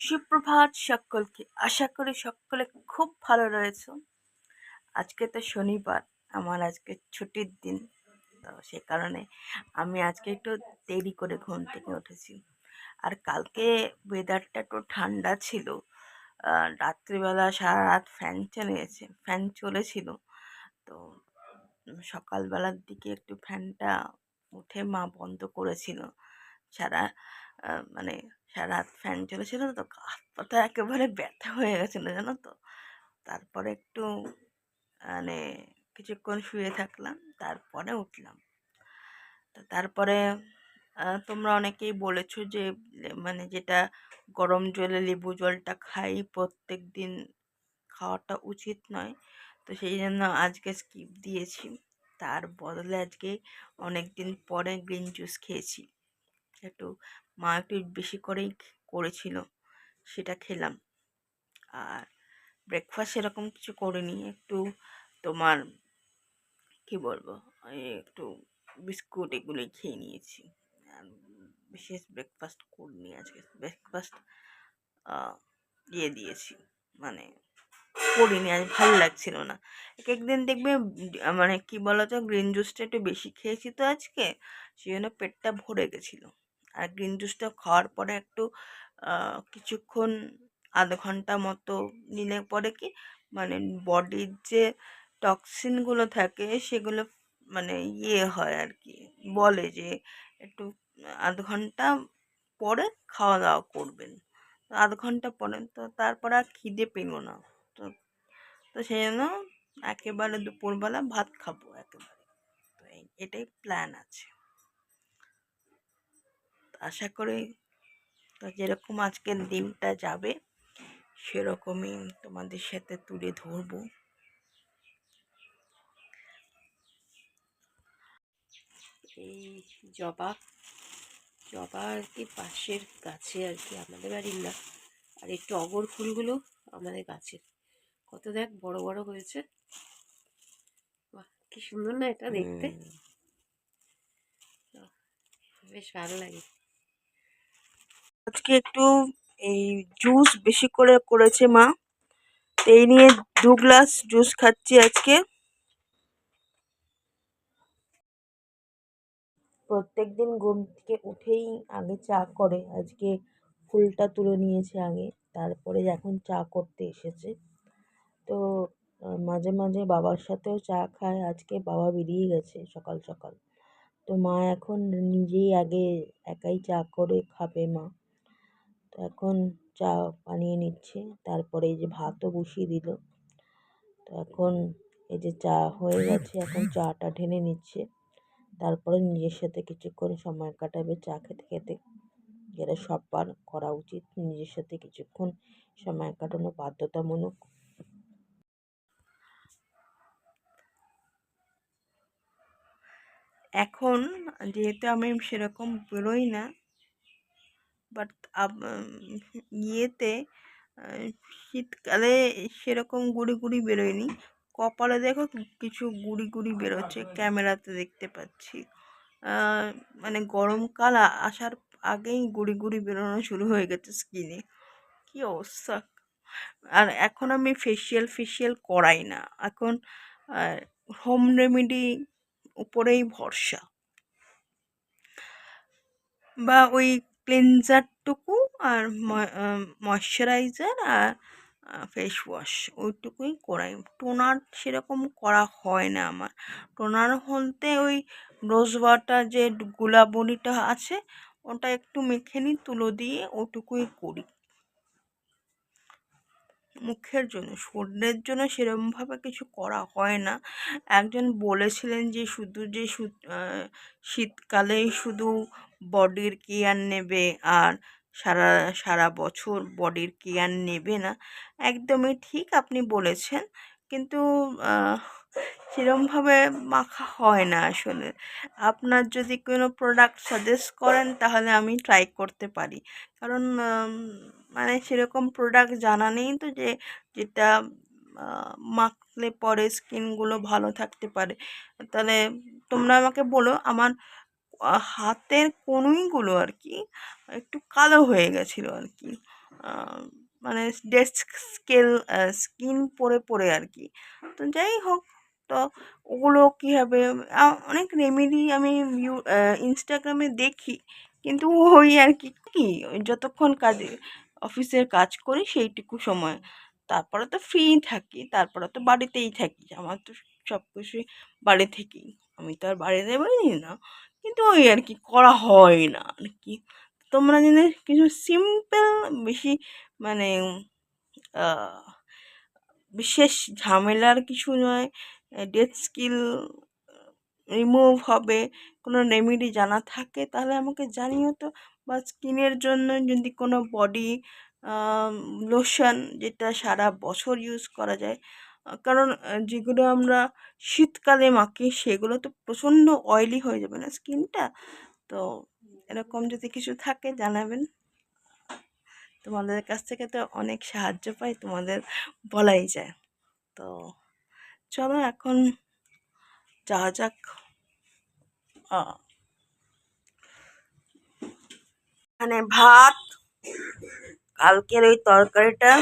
সুপ্রভাত সকলকে। আশা করি সকলে খুব ভালো রয়েছে। আজকে তো শনিবার, আমার আজকে ছুটির দিন। তো সে কারণে আমি আজকে একটু দেরি করে ঘুম থেকে উঠেছি। আর কালকে ওয়েদারটা একটু ঠান্ডা ছিল। রাত্রিবেলা সারা রাত ফ্যান চালিয়েছে ফ্যান চলেছিল। তো সকালবেলার দিকে একটু ফ্যানটা উঠে মা বন্ধ করেছিল। সারা মানে রাত ফ্যান চলেছিল তো হাত একেবারে ব্যথা হয়ে গেছিল, জানো তো। তারপরে একটু মানে কিছুক্ষণ শুয়ে থাকলাম, তারপরে উঠলাম। তো তারপরে তোমরা অনেকেই বলেছ যে মানে যেটা গরম জলে লেবু জলটা খাই প্রত্যেক দিন খাওয়াটা উচিত নয়। তো সেই জন্য আজকে স্কিপ দিয়েছি। তার বদলে আজকে অনেক দিন পরে গ্রিন জুস খেয়েছি। একটু মা একটু বেশি করেই করেছিল, সেটা খেলাম। আর ব্রেকফাস্ট সেরকম কিছু করিনি, একটু তোমার কি বলব একটু বিস্কুট এগুলোই খেয়ে নিয়েছি। বিশেষ ব্রেকফাস্ট করিনি আজকে ব্রেকফাস্ট দিয়ে দিয়েছি। মানে করিনি, আজ ভালো লাগছিল না। এক একদিন দেখবে মানে কি বলতো গ্রিন জুসটা একটু বেশি খেয়েছি তো আজকে, সেই জন্য পেটটা ভরে গেছিল। আর গ্রিন জুসটা খাওয়ার পরে একটু কিছুক্ষণ, আধ ঘণ্টা মতো নিলে পরে কি মানে বডির যে টক্সিনগুলো থাকে সেগুলো মানে ইয়ে হয় আর কি, বলে যে একটু আধ ঘণ্টা পরে খাওয়া দাওয়া করবেন। তো আধ ঘণ্টা পরে, তো তারপর আর খিদে পেল না। তো তো সেই জন্য একেবারে দুপুরবেলা ভাত খাব একেবারে। তো এটাই প্ল্যান আছে। আশা করি তো যেরকম আজকের দিনটা যাবে সেরকমই তোমাদের সাথে তুলে ধরবো। এই জবা জবা আর কি পাশের গাছে আর কি আমাদের বাড়ির না আর এই টগর ফুলগুলো আমাদের গাছের। কত দেখ বড় বড় হয়েছে। বাহ কি সুন্দর না এটা দেখতে। বেশ ভালো লাগে। আজকে একটু এই জুস বেশি করে করেছে মা। এই নিয়ে দু গ্লাস জুস খাচ্ছি আজকে। প্রত্যেক দিন ঘুম থেকে উঠেই আগে চা করে। আজকে ফুলটা তুলে নিয়েছে আগে। তারপরে এখন চা করতে এসেছে। তো মাঝে মাঝে বাবার সাথেও চা খায়। আজকে বাবা বেরিয়ে গেছে সকাল সকাল। তো মা এখন নিজেই আগে একাই চা করে খাবে মা। এখন চা বানিয়ে নিচ্ছে, তারপরে এই যে ভাতও বসিয়ে দিল। তো এখন এই যে চা হয়ে গেছে, এখন চাটা ঢেলে নিচ্ছে। তারপরে নিজের সাথে কিছুক্ষণ সময় কাটাবে চা খেতে খেতে। যেটা সবার করা উচিত, নিজের সাথে কিছুক্ষণ সময় কাটানো বাধ্যতামূলক। এখন যেহেতু আমি সেরকম বেরোই না বাট ইয়েতে শীতকালে সেরকম গুড়ি গুড়ি বেরোয়নি। কপালে দেখো কিছু গুড়ি গুড়ি বেরোচ্ছে, ক্যামেরাতে দেখতে পাচ্ছি। মানে গরমকাল আসার আগেই গুড়ি গুড়ি বেরোনো শুরু হয়ে গেছে স্কিনে। কি অবস্থা! আর এখন আমি ফেসিয়াল ফেসিয়াল করাই না। এখন হোম রেমেডি উপরেই ভরসা। বা ওই ক্লিনজারটুকু আর ময়শ্চারাইজার আর ফেস ওয়াশ ওইটুকুই করাই। টোনার সেরকম করা হয় না আমার। টোনার বলতে ওই রোজ ওয়াটার যে গুলাবনিটা আছে, ওটা একটু মেখে নিই, তুলো দিয়ে ওটুকুই করি। মুখের জন্য, শরীরের জন্য সেরকমভাবে কিছু করা হয় না। একজন বলেছিলেন যে শুধু যে শীতকালেই শুধু বডির কেয়ার নেবে আর সারা সারা বছর বডির কেয়ার নেবে না। একদমই ঠিক আপনি বলেছেন। কিন্তু সেরমভাবে মাখা হয় না আসলে। আপনার যদি কোনো প্রোডাক্ট সাজেস্ট করেন, তাহলে আমি ট্রাই করতে পারি। কারণ মানে সেরকম প্রোডাক্ট জানা নেই তো যে, যেটা মাখলে পরে স্কিনগুলো ভালো থাকতে পারে। তাহলে তোমরা আমাকে বলো, আমার হাতের কনুইগুলো আর কি, একটু কালো হয়ে গেছিল আর কি। মানে ডেস্ক স্কেল স্কিন পরে পরে আর কি। তো যাই হোক তো ওগুলো কী হবে? অনেক রেমেডি আমি ইনস্টাগ্রামে দেখি। কিন্তু ওই আর কি কি? যতক্ষণ কাজে অফিসের কাজ করি সেইটুকু সময়। তারপরে তো ফ্রি থাকি, তারপরে তো বাড়িতেই থাকি। আমার তো সব কিছুই বাড়ি থেকেই। আমি তো আর বাড়িতে বেরোই না, কিন্তু ওই আর কি করা হয় না আর কি। তোমরা জেনে কিছু সিম্পল বেশি মানে বিশেষ ঝামেলার কিছু নয় ডেথ স্কিল রিমুভ হবে, কোনো রেমেডি জানা থাকে, তাহলে আমাকে জানিও তো। বা স্কিনের জন্য যদি কোনো বডি লোশন যেটা সারা বছর ইউজ করা যায় কারণ যেগুলো আমরা শীতকালে মাখি, সেগুলো তো প্রচণ্ড অয়েলি হয়ে যাবে না স্কিনটা তো এরকম যদি কিছু থাকে, জানাবেন। তোমাদের কাছ থেকে তো অনেক সাহায্য পাই, তোমাদের বলাই যায়। তো চলো এখন যাওয়া যাক। মানে ভাত কালকের ওই তরকারিটা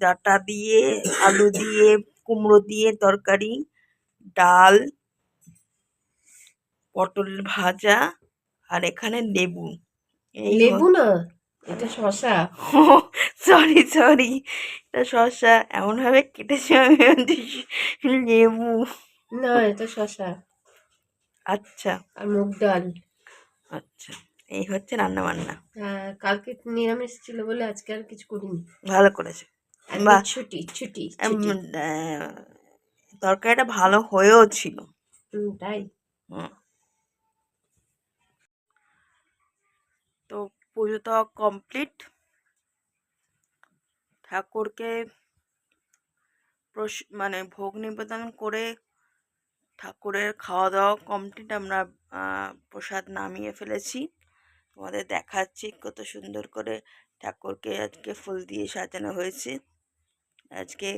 ডাটা দিয়ে আলু দিয়ে কুমড়ো দিয়ে তরকারি ডাল পটল ভাজা আর এখানে লেবু। লেবু না এটা শশা সরি সরি এটা শসা এমনভাবে কেটেছি আমি লেবু। না এটা শশা আচ্ছা। আর মুগ ডাল। আচ্ছা এই হচ্ছে রান্না বান্না হ্যাঁ কালকে নিরামিষ ছিল বলে আজকে আর কিছু করিনি। ভালো করেছে। বাহ। ছুটি ছুটি তরকারিটা ভালো হয়েও ছিল। তাই। তো পুজো তো কমপ্লিট। ঠাকুরকে মানে ভোগ নিবেদন করে ঠাকুরের খাওয়া দাওয়া কমপ্লিট আমরা প্রসাদ নামিয়ে ফেলেছি। তোমাদের দেখাচ্ছি কত সুন্দর করে ঠাকুরকে আজকে ফুল দিয়ে সাজানো হয়েছে। আজকে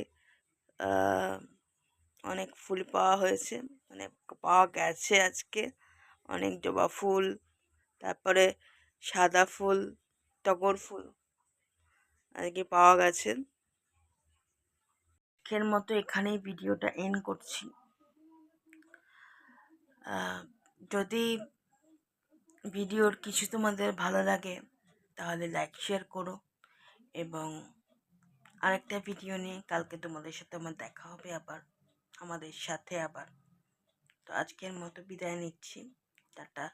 অনেক ফুল পাওয়া হয়েছে মানে পাওয়া গেছে আজকে। অনেক জবা ফুল, তারপরে সাদা ফুল, টগর ফুল। আজকে পাওয়া গেছে। আজকের মতো এখানেই ভিডিওটা এন্ড করছি। যদি ভিডিওর কিছু তোমাদের ভালো লাগে, তাহলে লাইক শেয়ার করো এবং আরেকটা ভিডিও নিয়ে কালকে তোমাদের সাথে আমার দেখা হবে আবার, আমাদের সাথে আবার। তো আজকের মতো বিদায় নিচ্ছি। টাটা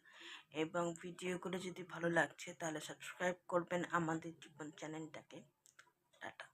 এবং ভিডিওগুলো যদি ভালো লাগছে তাহলে সাবস্ক্রাইব করবেন আমাদের জীবন চ্যানেলটাকে। টাটা।